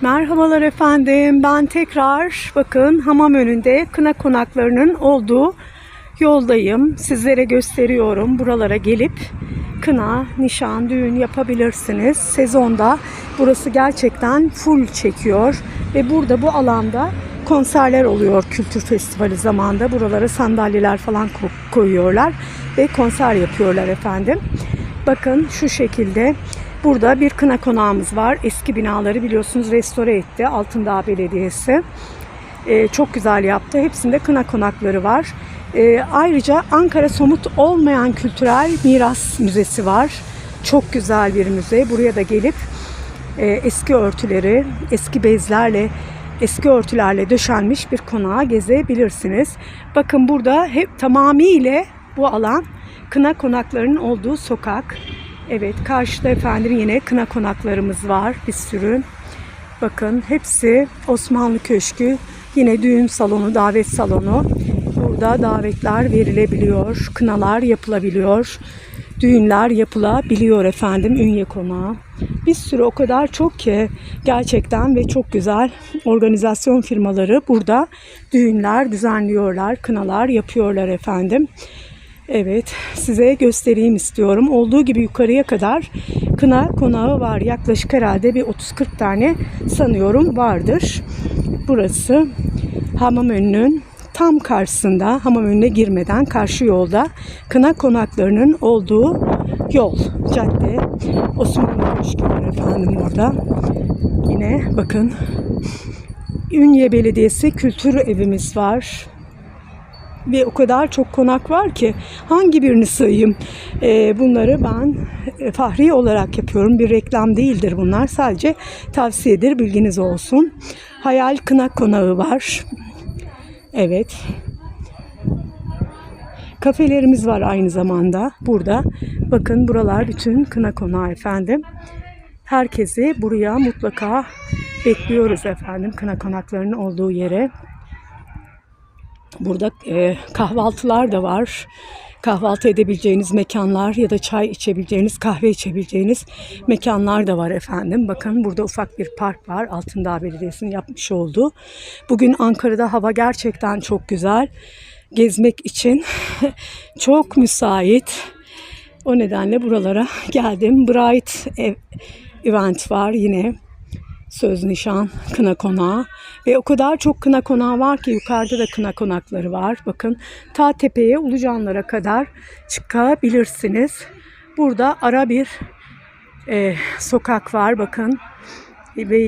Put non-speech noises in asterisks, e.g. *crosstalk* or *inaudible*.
Merhabalar efendim. Ben tekrar bakın hamam önünde kına konaklarının olduğu yoldayım. Sizlere gösteriyorum. Buralara gelip kına, nişan, düğün yapabilirsiniz. Sezonda burası gerçekten full çekiyor ve burada bu alanda konserler oluyor kültür festivali zamanında. Buralara sandalyeler falan ko- koyuyorlar ve konser yapıyorlar efendim. Bakın şu şekilde burada bir kına konağımız var. Eski binaları biliyorsunuz restore etti Altındağ Belediyesi. Ee, çok güzel yaptı. Hepsinde kına konakları var. Ee, ayrıca Ankara Somut Olmayan Kültürel Miras Müzesi var. Çok güzel bir müze. Buraya da gelip e, eski örtüleri, eski bezlerle, eski örtülerle döşenmiş bir konağı gezebilirsiniz. Bakın burada hep tamamıyla bu alan kına konaklarının olduğu sokak. Evet karşıda efendim yine kına konaklarımız var bir sürü. Bakın hepsi Osmanlı Köşkü, yine düğün salonu, davet salonu. Burada davetler verilebiliyor, kınalar yapılabiliyor, düğünler yapılabiliyor efendim Ünye Konağı. Bir sürü o kadar çok ki gerçekten ve çok güzel organizasyon firmaları burada düğünler düzenliyorlar, kınalar yapıyorlar efendim. Evet, size göstereyim istiyorum. Olduğu gibi yukarıya kadar kına konağı var. Yaklaşık herhalde bir 30-40 tane sanıyorum vardır. Burası hamam önünün tam karşısında, hamam önüne girmeden karşı yolda kına konaklarının olduğu yol, cadde. Osmanlı Köşkü var efendim orada. Yine bakın Ünye Belediyesi Kültür Evimiz var ve o kadar çok konak var ki hangi birini sayayım? Ee, bunları ben e, fahri olarak yapıyorum. Bir reklam değildir bunlar. Sadece tavsiyedir. Bilginiz olsun. Hayal Kına Konağı var. Evet. Kafelerimiz var aynı zamanda burada. Bakın buralar bütün kına konağı efendim. Herkesi buraya mutlaka bekliyoruz efendim kına konaklarının olduğu yere. Burada e, kahvaltılar da var. Kahvaltı edebileceğiniz mekanlar ya da çay içebileceğiniz, kahve içebileceğiniz mekanlar da var efendim. Bakın burada ufak bir park var. Altındağ Belediyesi'nin yapmış olduğu. Bugün Ankara'da hava gerçekten çok güzel. Gezmek için *laughs* çok müsait. O nedenle buralara geldim. Bright ev, event var yine söz nişan kına konağı ve o kadar çok kına konağı var ki yukarıda da kına konakları var. Bakın ta tepeye Ulucanlara kadar çıkabilirsiniz. Burada ara bir e, sokak var bakın ve